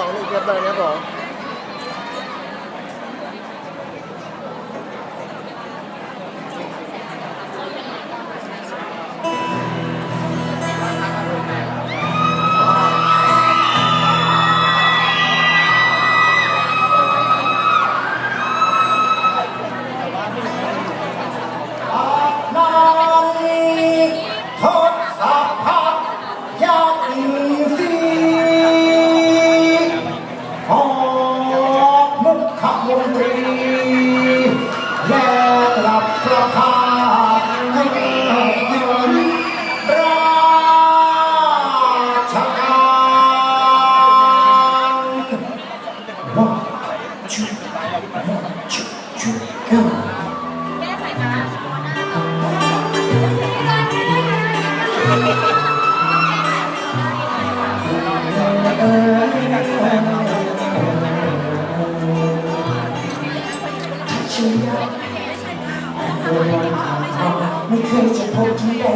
สองหนึ่งเรียบเลยนะผม proclaim.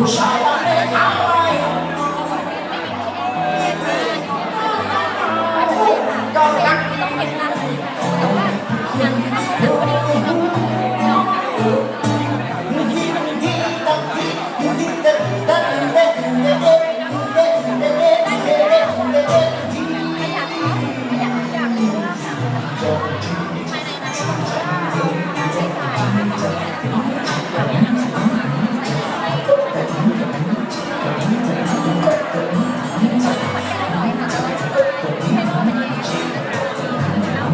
Mosaic.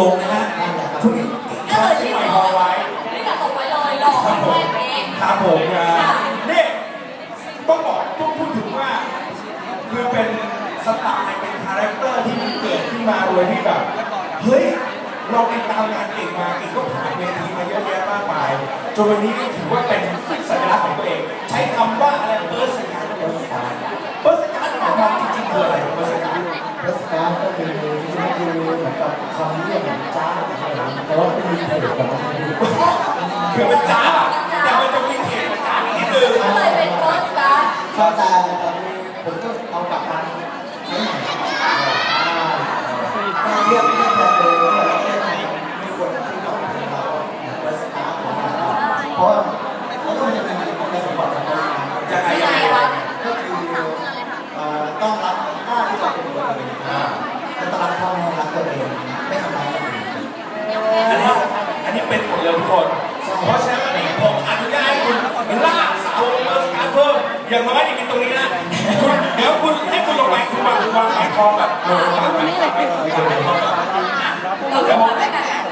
ลงนะฮะทุณชอบที่ใหม่รอไว้ไม่กลัดผมไว้เลยหลอด้วยเป๊ะครับผมนะนี่ต้องบอกต้องพูดถึงว่า คือเป็นสไตล์เป็นคาแรคเตอร์ที่มันเกิดขึ้นมาโดยที่แบบเฮ้ยเราติดตามงานเก่งมาเก่งก็ผ่านเวทีมาเยอะแยะมากมายจนวันนี้ถือว่าเป็น คำเรียกเหมือนจ้าแต่ว่าเป็นมีเพจของมันคือมันจ้าแต่มันจะมีเพจมันจ้านิดนึง ก็เลยเป็นโพสต์การ์ด เข้าใจนะครับผมก็ วางแผนทองแบบเออวางแผนทองแบบเออวางแผนทอง